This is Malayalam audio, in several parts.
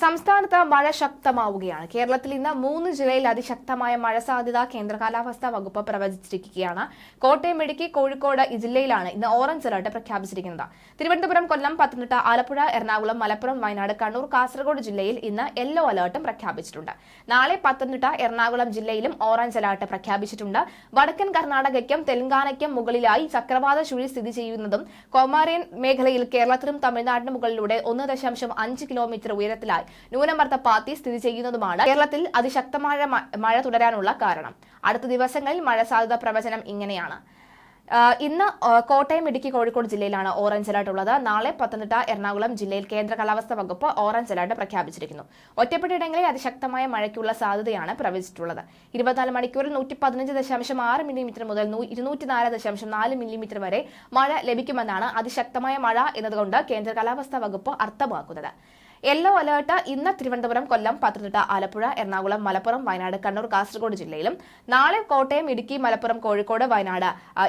സംസ്ഥാനത്ത് മഴ ശക്തമാവുകയാണ്. കേരളത്തിൽ ഇന്ന് മൂന്ന് ജില്ലയിൽ അതിശക്തമായ മഴ സാധ്യത കേന്ദ്ര കാലാവസ്ഥാ വകുപ്പ് പ്രവചിച്ചിരിക്കുകയാണ്. കോട്ടയം ഇടുക്കി കോഴിക്കോട് ജില്ലയിലാണ് ഇന്ന് ഓറഞ്ച് അലർട്ട് പ്രഖ്യാപിച്ചിരിക്കുന്നത്. തിരുവനന്തപുരം കൊല്ലം പത്തനംതിട്ട ആലപ്പുഴ എറണാകുളം മലപ്പുറം വയനാട് കണ്ണൂർ കാസർഗോഡ് ജില്ലയിൽ ഇന്ന് യെല്ലോ അലർട്ടും പ്രഖ്യാപിച്ചിട്ടുണ്ട്. നാളെ പത്തനംതിട്ട എറണാകുളം ജില്ലയിലും ഓറഞ്ച് അലർട്ട് പ്രഖ്യാപിച്ചിട്ടുണ്ട്. വടക്കൻ കർണാടകയ്ക്കും തെലങ്കാനയ്ക്കും മുകളിലായി ചക്രവാത ചുഴി സ്ഥിതി ചെയ്യുന്നതും കോമാരൻ മേഖലയിൽ കേരളത്തിനും തമിഴ്നാടിനും മുകളിലൂടെ ഒന്ന് ദശാംശം അഞ്ച് കിലോമീറ്റർ ഉയരത്തിലായി ന്യൂനമർദ്ദ പാത്തി സ്ഥിതി ചെയ്യുന്നതുമാണ്. കേരളത്തിൽ അതിശക്തമായ മഴ തുടരാനുള്ള കാരണം. അടുത്ത ദിവസങ്ങളിൽ മഴ സാധ്യത പ്രവചനം ഇങ്ങനെയാണ്. ഇന്ന് കോട്ടയം ഇടുക്കി കോഴിക്കോട് ജില്ലയിലാണ് ഓറഞ്ച് അലർട്ട് ഉള്ളത്. നാളെ പത്തനംതിട്ട എറണാകുളം ജില്ലയിൽ കേന്ദ്ര കാലാവസ്ഥാ വകുപ്പ് ഓറഞ്ച് അലർട്ട് പ്രഖ്യാപിച്ചിരിക്കുന്നു. ഒറ്റപ്പെട്ടയിടങ്ങളിൽ അതിശക്തമായ മഴയ്ക്കുള്ള സാധ്യതയാണ് പ്രവചിച്ചിട്ടുള്ളത്. ഇരുപത്തിനാല് മണിക്കൂറിൽ നൂറ്റി പതിനഞ്ച് ദശാംശം ആറ് മില്ലിമീറ്റർ മുതൽ ഇരുന്നൂറ്റിനാല് ദശാംശം നാല് മില്ലിമീറ്റർ വരെ മഴ ലഭിക്കുമെന്നാണ് അതിശക്തമായ മഴ എന്നതുകൊണ്ട് കേന്ദ്ര കാലാവസ്ഥാ വകുപ്പ് അർത്ഥമാക്കുന്നത്. യെല്ലോ അലേർട്ട് ഇന്ന് തിരുവനന്തപുരം കൊല്ലം പത്തനംതിട്ട ആലപ്പുഴ എറണാകുളം മലപ്പുറം വയനാട് കണ്ണൂർ കാസർഗോഡ് ജില്ലയിലും നാളെ കോട്ടയം ഇടുക്കി മലപ്പുറം കോഴിക്കോട് വയനാട്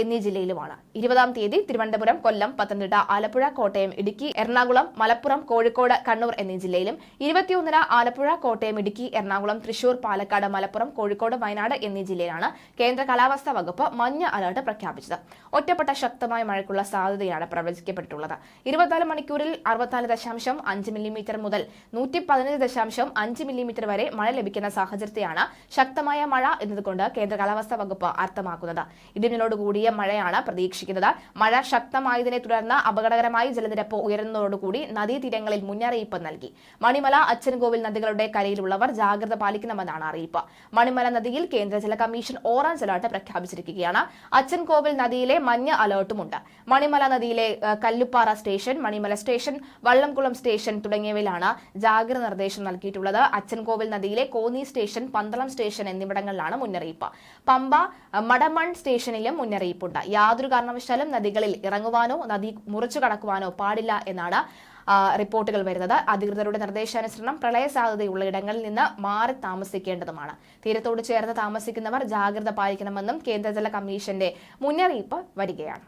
എന്നീ ജില്ലയിലുമാണ്. ഇരുപതാം തീയതി തിരുവനന്തപുരം കൊല്ലം പത്തനംതിട്ട ആലപ്പുഴ കോട്ടയം ഇടുക്കി എറണാകുളം മലപ്പുറം കോഴിക്കോട് കണ്ണൂർ എന്നീ ജില്ലയിലും ഇരുപത്തിയൊന്നിന് ആലപ്പുഴ കോട്ടയം ഇടുക്കി എറണാകുളം തൃശൂർ പാലക്കാട് മലപ്പുറം കോഴിക്കോട് വയനാട് എന്നീ ജില്ലയിലാണ് കേന്ദ്ര കാലാവസ്ഥാ വകുപ്പ് മഞ്ഞ അലർട്ട് പ്രഖ്യാപിച്ചത്. ഒറ്റപ്പെട്ട ശക്തമായ മഴയ്ക്കുള്ള സാധ്യതയാണ് പ്രവചിക്കപ്പെട്ടിട്ടുള്ളത്. ഇരുപത്തിനാല് മണിക്കൂറിൽ അറുപത്തിനാല് ദശാംശം അഞ്ച് മില്ലിമീറ്റർ മുതൽ നൂറ്റി പതിനഞ്ച് ദശാംശം അഞ്ച് മില്ലിമീറ്റർ വരെ മഴ ലഭിക്കുന്ന സാഹചര്യത്തെയാണ് ശക്തമായ മഴ എന്നതുകൊണ്ട് കേന്ദ്ര കാലാവസ്ഥാ വകുപ്പ് അർത്ഥമാക്കുന്നത്. ഇടിമിന്നലോട് കൂടിയ മഴയാണ് പ്രതീക്ഷിക്കുന്നത്. മഴ ശക്തമായതിനെ തുടർന്ന് അപകടകരമായി ജലനിരപ്പ് ഉയരുന്നതോടുകൂടി നദീതീരങ്ങളിൽ മുന്നറിയിപ്പ് നൽകി. മണിമല അച്ഛൻകോവിൽ നദികളുടെ കരയിലുള്ളവർ ജാഗ്രത പാലിക്കണമെന്നാണ് അറിയിപ്പ്. മണിമല നദിയിൽ കേന്ദ്ര ജല കമ്മീഷൻ ഓറഞ്ച് അലർട്ട് പ്രഖ്യാപിച്ചിരിക്കുകയാണ്. അച്ഛൻകോവിൽ നദിയിലെ മഞ്ഞ അലർട്ടുമുണ്ട്. മണിമല നദിയിലെ Kalluppara station Manimala station Vallamkulam station തുടങ്ങിയവയിലാണ് ജാഗ്രത നിർദ്ദേശം നൽകിയിട്ടുള്ളത്. അച്ചൻകോവിൽ നദിയിലെ കോന്നി സ്റ്റേഷൻ പന്തളം സ്റ്റേഷൻ എന്നിവിടങ്ങളിലാണ് മുന്നറിയിപ്പ്. പമ്പ മടമൺ സ്റ്റേഷനിലും മുന്നറിയിപ്പുണ്ട്. യാതൊരു കാരണവശാലും നദികളിൽ ഇറങ്ങുവാനോ നദി മുറിച്ചു കടക്കുവാനോ പാടില്ല എന്നാണ് റിപ്പോർട്ടുകൾ വരുന്നത്. അധികൃതരുടെ നിർദ്ദേശാനുസരണം പ്രളയ സാധ്യതയുള്ള ഇടങ്ങളിൽ നിന്ന് മാറി താമസിക്കേണ്ടതുമാണ്. തീരത്തോട് ചേർന്ന് താമസിക്കുന്നവർ ജാഗ്രത പാലിക്കണമെന്നും കേന്ദ്ര ജല കമ്മീഷന്റെ മുന്നറിയിപ്പ് വരികയാണ്.